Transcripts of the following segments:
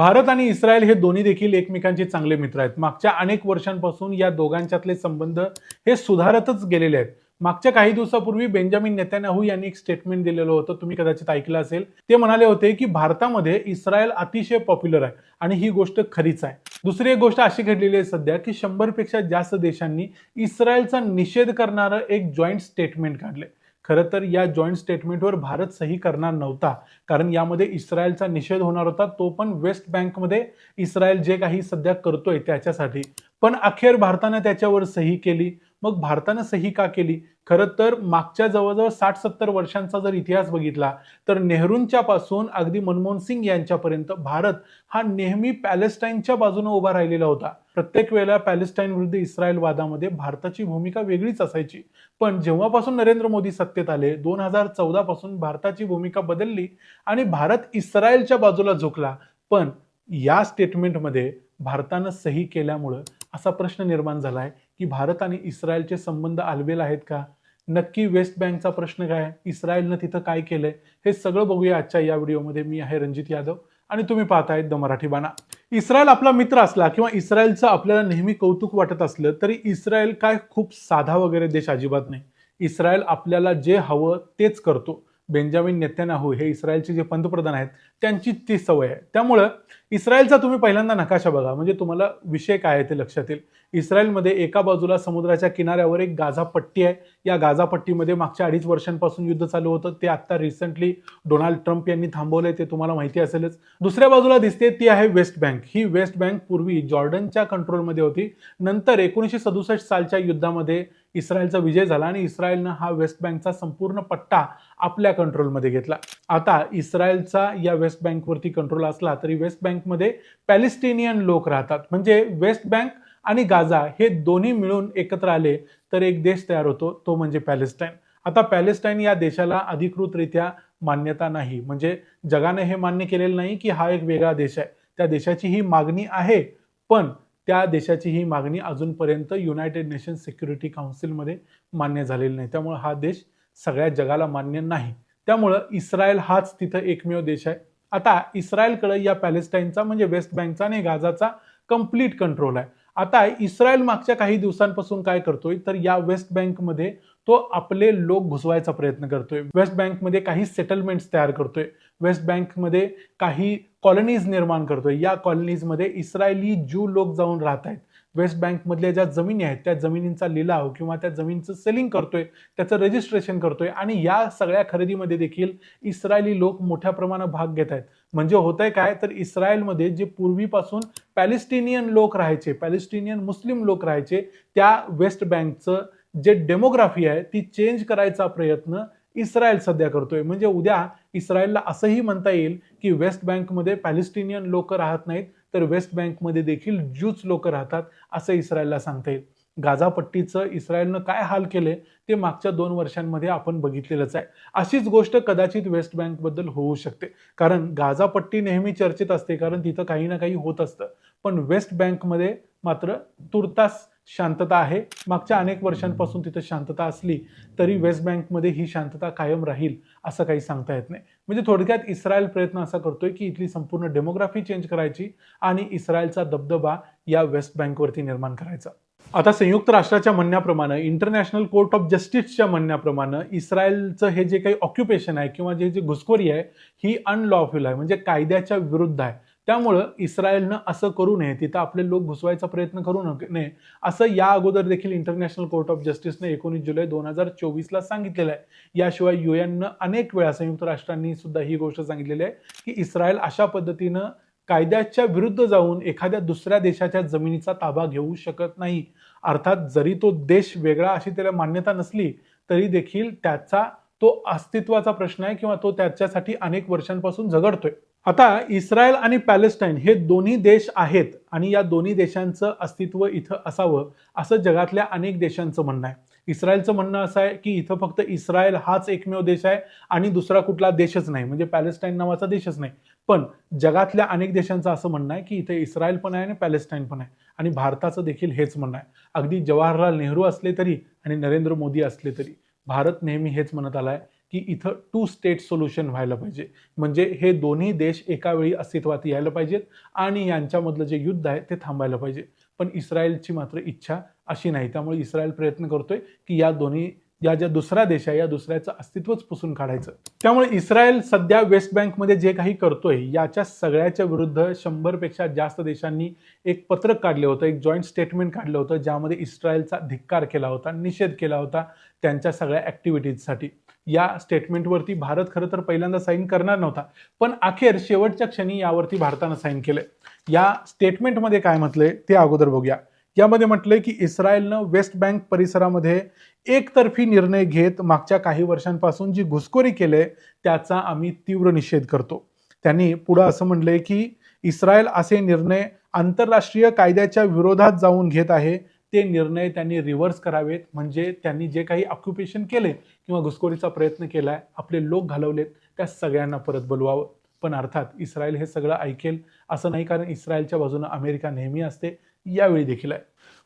भारत आणि इस्रायल हे दोन्ही देखील एकमेकांचे चांगले मित्र आहेत. मागच्या अनेक वर्षांपासून या दोघांच्यातले संबंध हे सुधारतच गेलेले आहेत. मागच्या काही दिवसापूर्वी बेंजामिन नेत्यानाहू यांनी एक स्टेटमेंट दिलेलं होतं. तुम्ही कदाचित ऐकलं असेल. ते म्हणाले होते की भारतामध्ये इस्रायल अतिशय पॉप्युलर आहे आणि ही गोष्ट खरीच आहे. दुसरी एक गोष्ट अशी घडलेली आहे सध्या की शंभरपेक्षा जास्त देशांनी इस्रायलचा निषेध करणारं एक जॉईंट स्टेटमेंट काढलंय. खरं तर या जॉईंट स्टेटमेंटवर भारत सही करणार नव्हता. कारण यामध्ये इस्रायलचा निषेध होणार होता तो पण वेस्ट बँकमध्ये इस्रायल जे काही सध्या करतोय त्याच्यासाठी. पण अखेर भारतानं त्याच्यावर सही केली. मग भारतानं सही का केली? खरं तर मागच्या जवळजवळ साठ सत्तर वर्षांचा जर इतिहास बघितला तर नेहरूंच्या पासून अगदी मनमोहन सिंग यांच्यापर्यंत भारत हा नेहमी पॅलेस्टाईनच्या बाजूने उभा राहिलेला होता. प्रत्येक वेळेला पॅलेस्टाईन विरुद्ध इस्रायल वादामध्ये भारताची भूमिका वेगळीच असायची. पण जेव्हापासून नरेंद्र मोदी सत्तेत आले दोन हजार चौदा पासून भारताची भूमिका बदलली आणि भारत इस्रायलच्या बाजूला झुकला पण या स्टेटमेंटमध्ये भारतानं सही केल्यामुळं असा प्रश्न निर्माण झाला आहे की भारत आणि इस्रायलचे संबंध आलबेल आहेत का? नक्की वेस्ट बँकचा प्रश्न काय? इस्रायलनं तिथं काय केलंय? हे सगळं बघूया आजच्या या व्हिडिओमध्ये. मी आहे रणजित यादव आणि तुम्ही पाहतायत द मराठी बाणा. इस्रायल आपला मित्र असला किंवा इस्रायलचं आपल्याला नेहमी कौतुक वाटत असलं तरी इस्रायल काय खूप साधा वगैरे देश अजिबात नाही. इस्रायल आपल्याला जे हवं तेच करतो. बेंजामिन नेत्यानाहू हे इस्रायलचे जे पंतप्रधान आहेत त्यांची ती सवय आहे. त्यामुळं इस्रायलचा तुम्ही पहिल्यांदा नकाशा बघा. म्हणजे तुम्हाला विषय काय आहे ते लक्षात येईल. इस्रायलमध्ये एका बाजूला समुद्राच्या किनाऱ्यावर एक गाझा पट्टी आहे. या गाझा पट्टीमध्ये मागच्या अडीच वर्षांपासून युद्ध चालू होतं. ते आत्ता रिसेंटली डोनाल्ड ट्रम्प यांनी थांबवलंय. ते तुम्हाला माहिती असेलच. दुसऱ्या बाजूला दिसते ती आहे वेस्ट बँक. ही वेस्ट बँक पूर्वी जॉर्डनच्या कंट्रोलमध्ये होती. नंतर एकोणीसशे सदुसष्ट सालच्या युद्धामध्ये इस्रायलचा विजय झाला आणि इस्रायलनं हा वेस्ट बँकचा संपूर्ण पट्टा आपल्या कंट्रोलमध्ये घेतला. आता इस्रायलचा या वेस्ट बँकवरती कंट्रोल असला तरी वेस्ट बँकमध्ये पॅलेस्टिनियन लोक राहतात. म्हणजे वेस्ट बँक आणि गाझा हे दोन्ही मिळून एकत्र आले तर एक देश तयार होतो तो म्हणजे पॅलेस्टाईन. आता पॅलेस्टाईन या देशाला अधिकृतरित्या मान्यता नाही. म्हणजे जगाने हे मान्य केलेलं नाही की हा एक वेगळा देश आहे. त्या देशाची ही मागणी आहे पण त्या देशाची ही मागणी अजूनपर्यंत युनायटेड नेशन सिक्युरिटी काउन्सिलमध्ये मान्य झालेली नाही. त्यामुळे हा देश सगळ्या जगाला मान्य नाही. त्यामुळं इस्रायल हाच तिथं एकमेव देश आहे. आता इस्रायलकडे या पॅलेस्टाईनचा म्हणजे वेस्ट बँकचा आणि गाझाचा कंप्लीट कंट्रोल आहे. आता इस्रायल मागच्या काही दिवसांपासून काय करतोय? तर या वेस्ट बँकमध्ये तो आपले लोक घुसवायचा प्रयत्न करतोय. वेस्ट बँकमध्ये काही सेटलमेंट्स तयार करतोय. वेस्ट बँकमध्ये काही कॉलनीज निर्माण करतोय. या कॉलनीजमध्ये इस्रायली ज्यू लोक जाऊन राहत आहेत वेस्ट बँकमधल्या ज्या जमिनी आहेत त्या जमिनींचा लिलाव किंवा त्या जमिनीचं सेलिंग करतोय त्याचं रजिस्ट्रेशन करतोय आणि या सगळ्या खरेदीमध्ये देखील इस्रायली लोक मोठ्या प्रमाणात भाग घेत आहेत म्हणजे होतंय काय? तर इस्रायलमध्ये जे पूर्वीपासून पॅलेस्टिनियन लोक राहायचे पॅलेस्टिनियन मुस्लिम लोक राहायचे त्या वेस्ट बँकचं जे डेमोग्राफी आहे ती चेंज करायचा प्रयत्न इस्रायल सध्या करतोय. म्हणजे उद्या इस्रायलला असंही म्हणता येईल की वेस्ट बँकमध्ये पॅलेस्टिनियन लोक राहत नाहीत तर वेस्ट बँकमध्ये देखील ज्यूच लोक राहतात असं इस्रायलला सांगता येईल. गाझापट्टीचं इस्रायलनं काय हाल केले ते मागच्या दोन वर्षांमध्ये आपण बघितलेलंच आहे. अशीच गोष्ट कदाचित वेस्ट बँकबद्दल होऊ शकते. कारण गाझापट्टी नेहमी चर्चेत असते कारण तिथं काही ना काही होत असतं. पण वेस्ट बँकमध्ये मात्र तुर्तास शांतता आहे. मागच्या अनेक वर्षांपासून तिथं शांतता असली तरी वेस्ट बँकमध्ये ही शांतता कायम राहील असं काही सांगता येत नाही. म्हणजे थोडक्यात इस्रायल प्रयत्न असा करतोय की इथली संपूर्ण डेमोग्राफी चेंज करायची आणि इस्रायलचा दबदबा या वेस्ट बँकवरती निर्माण करायचा. आता संयुक्त राष्ट्राच्या म्हणण्याप्रमाणे इंटरनॅशनल कोर्ट ऑफ जस्टिसच्या म्हणण्याप्रमाणे इस्रायलचं हे जे काही ऑक्युपेशन आहे किंवा जे जे घुसखोरी आहे ही अनलॉफुल आहे. म्हणजे कायद्याच्या विरुद्ध आहे. त्यामुळं इस्रायलनं असं करू नये तिथं आपले लोक घुसवायचा प्रयत्न करू नये असं या अगोदर देखील इंटरनॅशनल कोर्ट ऑफ जस्टिसने एकोणीस जुलै दोन हजार चोवीसला सांगितलेलं आहे. याशिवाय युएननं अनेक वेळा संयुक्त राष्ट्रांनी सुद्धा ही गोष्ट सांगितलेली आहे की इस्रायल अशा पद्धतीनं कायद्याच्या विरुद्ध जाऊन एखाद्या दुसऱ्या देशाच्या जमिनीचा ताबा घेऊ शकत नाही. अर्थात जरी तो देश वेगळा अशी त्याला मान्यता नसली तरी देखील त्याचा तो अस्तित्वाचा प्रश्न आहे किंवा तो त्याच्यासाठी अनेक वर्षांपासून झगडतोय. आता इस्रायल आणि पॅलेस्टाईन हे दोन्ही देश आहेत आणि या दोन्ही देशांचं अस्तित्व इथं असावं असं जगातल्या अनेक देशांचं म्हणणं आहे. इस्रायलचं म्हणणं असं आहे की इथं फक्त इस्रायल हाच एकमेव देश आहे आणि दुसरा कुठला देशच नाही. म्हणजे पॅलेस्टाईन नावाचा देशच नाही. पण जगातल्या अनेक देशांचं असं म्हणणं आहे की इथे इस्रायल पण आहे आणि पॅलेस्टाईन पण आहे. आणि भारताचं देखील हेच म्हणणं आहे. अगदी जवाहरलाल नेहरू असले तरी आणि नरेंद्र मोदी असले तरी भारत नेहमी हेच म्हणत आलाय की इथं टू स्टेट सोल्युशन व्हायला पाहिजे. म्हणजे हे दोन्ही देश एका वेळी अस्तित्वात यायला पाहिजेत आणि यांच्यामधलं जे युद्ध आहे ते थांबायला पाहिजे. पण इस्रायलची मात्र इच्छा अशी नाही. त्यामुळे इस्रायल प्रयत्न करतोय की या दोन्ही या ज्या दुसरा देश आहे या दुसऱ्याचं अस्तित्वच पुसून काढायचं. त्यामुळे इस्रायल सध्या वेस्ट बँकमध्ये जे काही करतोय याच्या सगळ्याच्या विरुद्ध शंभरपेक्षा जास्त देशांनी एक पत्रक काढलं होतं एक जॉईंट स्टेटमेंट काढलं होतं ज्यामध्ये इस्रायलचा धिक्कार केला होता निषेध केला होता त्यांच्या सगळ्या ॲक्टिव्हिटीजसाठी या स्टेटमेंटवरती भारत खरं तर पहिल्यांदा साईन करणार नव्हता पण अखेर शेवटच्या क्षणी यावरती भारतानं साईन केलंय. या स्टेटमेंटमध्ये काय म्हटलंय ते अगोदर बघूया. यामध्ये म्हटलंय की इस्रायलनं वेस्ट बँक परिसरामध्ये एकतर्फी निर्णय घेत मागच्या काही वर्षांपासून जी घुसखोरी केली त्याचा आम्ही तीव्र निषेध करतो. त्यांनी पुढं असं म्हणलंय की इस्रायल असे निर्णय आंतरराष्ट्रीय कायद्याच्या विरोधात जाऊन घेत आहे ते निर्णय त्यांनी रिव्हर्स करावेत. म्हणजे त्यांनी जे काही ऑक्युपेशन केले किंवा घुसखोरीचा प्रयत्न केलाय आपले लोक घालवलेत त्या सगळ्यांना परत बोलवावं. पण अर्थात इस्रायल हे सगळं ऐकेल असं नाही कारण इस्रायलच्या बाजूनं अमेरिका नेहमी असते. यावेळी देखील आहे.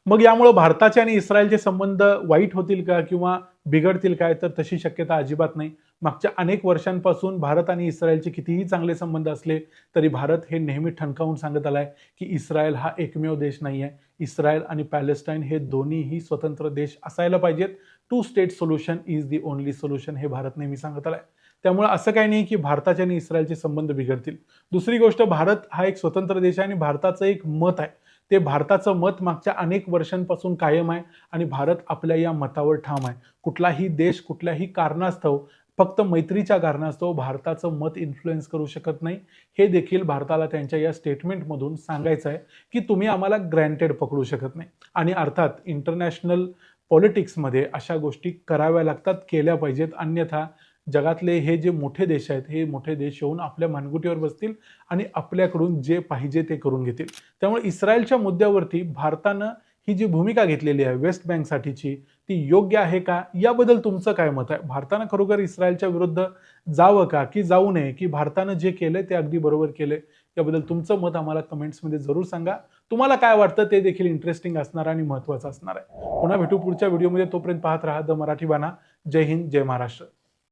मग यामुळं भारताचे आणि इस्रायलचे संबंध वाईट होतील का किंवा बिघडतील काय? तर तशी शक्यता अजिबात नाही. मागच्या अनेक वर्षांपासून भारत आणि इस्रायलचे कितीही चांगले संबंध असले तरी भारत हे नेहमी ठणकावून सांगत आलाय की इस्रायल हा एकमेव देश नाही आहे इस्रायल आणि पॅलेस्टाईन हे दोन्हीही स्वतंत्र देश असायला पाहिजेत. Two state solution is the only solution हे भारत नेहमी सांगत आलाय. त्यामुळे असं काही नाही की भारताचे आणि इस्रायलचे संबंध बिघडतील. दुसरी गोष्ट भारत हा एक स्वतंत्र देश आहे आणि भारताचं एक मत आहे. ते भारताचं मत मागच्या अनेक वर्षांपासून कायम आहे आणि भारत आपल्या या मतावर ठाम आहे. कुठलाही देश कुठल्याही कारणास्तव फक्त मैत्रीच्या कारणास्तव भारताचं मत इन्फ्लुएन्स करू शकत नाही. हे देखील भारताला त्यांच्या या स्टेटमेंटमधून सांगायचं आहे की तुम्ही आम्हाला ग्रँटेड पकडू शकत नाही. आणि अर्थात इंटरनॅशनल पॉलिटिक्समध्ये अशा गोष्टी कराव्या लागतात केल्या पाहिजेत. अन्यथा जगातले हे जे मोठे देश आहेत हे मोठे देश येऊन आपल्या मानगुटीवर बसतील आणि आपल्याकडून जे पाहिजे ते करून घेतील. त्यामुळे इस्रायलच्या मुद्द्यावरती भारतानं ही जी भूमिका घेतलेली आहे वेस्ट बँकसाठीची ती योग्य आहे का? याबद्दल तुमचं काय मत आहे? भारतानं खरोखर इस्रायलच्या विरुद्ध जावं का? की जाऊ नये? की भारतानं जे केलंय ते अगदी बरोबर केलंय? याबद्दल तुमचं मत आम्हाला कमेंट्समध्ये जरूर सांगा. तुम्हाला काय वाटतं ते देखील इंटरेस्टिंग असणार आणि महत्त्वाचं असणार आहे. पुन्हा भेटू पुढच्या व्हिडिओमध्ये. तोपर्यंत पाहत राहा द मराठी बाणा. जय हिंद जय महाराष्ट्र.